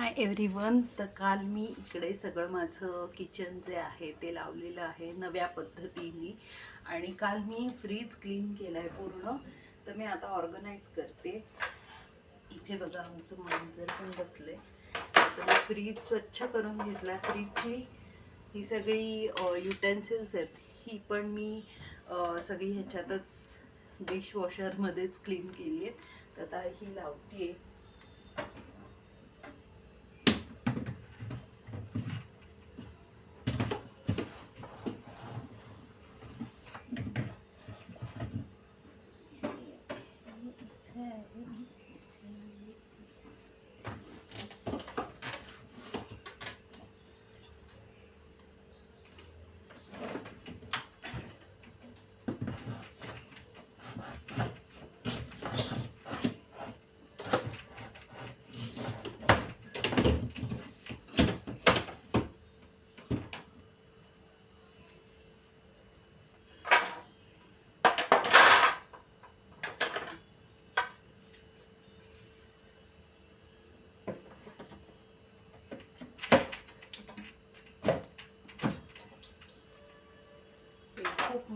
हाय every one तर काल मी इकडे सगळं माझं किचन जे आहे ते लावलेलं आहे नव्या पद्धतीने. आणि काल मी फ्रीज क्लीन केलं आहे पूर्ण. तर मी आता ऑर्गनाईज करते. इथे बघा आमचं मांजर पण बसले तर मी फ्रीज स्वच्छ करून घेतला फ्रीजची ही सगळी युटेन्सिल्स आहेत. ही पण मी सगळी ह्याच्यातच डिशवॉशरमध्येच क्लीन केली आहे तर आता ही लावते आहे Yeah.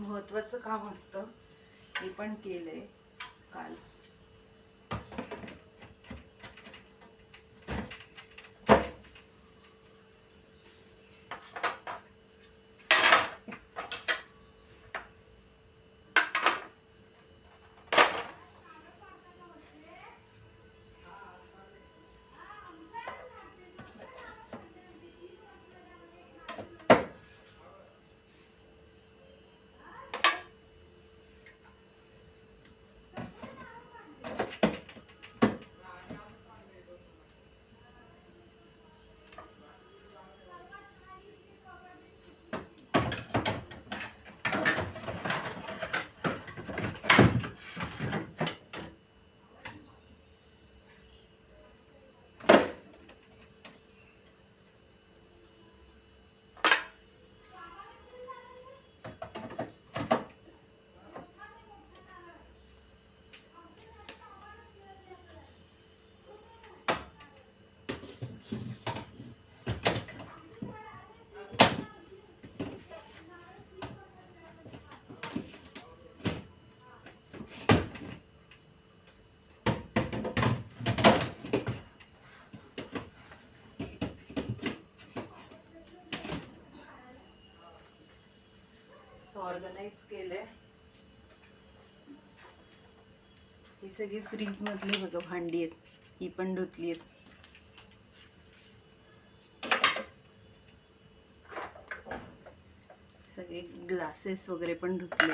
महत्त्वाचं महत्वाचं काम असतं. हे पण केलं आहे काल. ऑर्गनाइज ऑर्गनाईज केलंय. ही सगळी फ्रीज मधली बघा भांडी आहेत. ही पण धुतली आहेत. सगळे ग्लासेस वगैरे पण धुतले.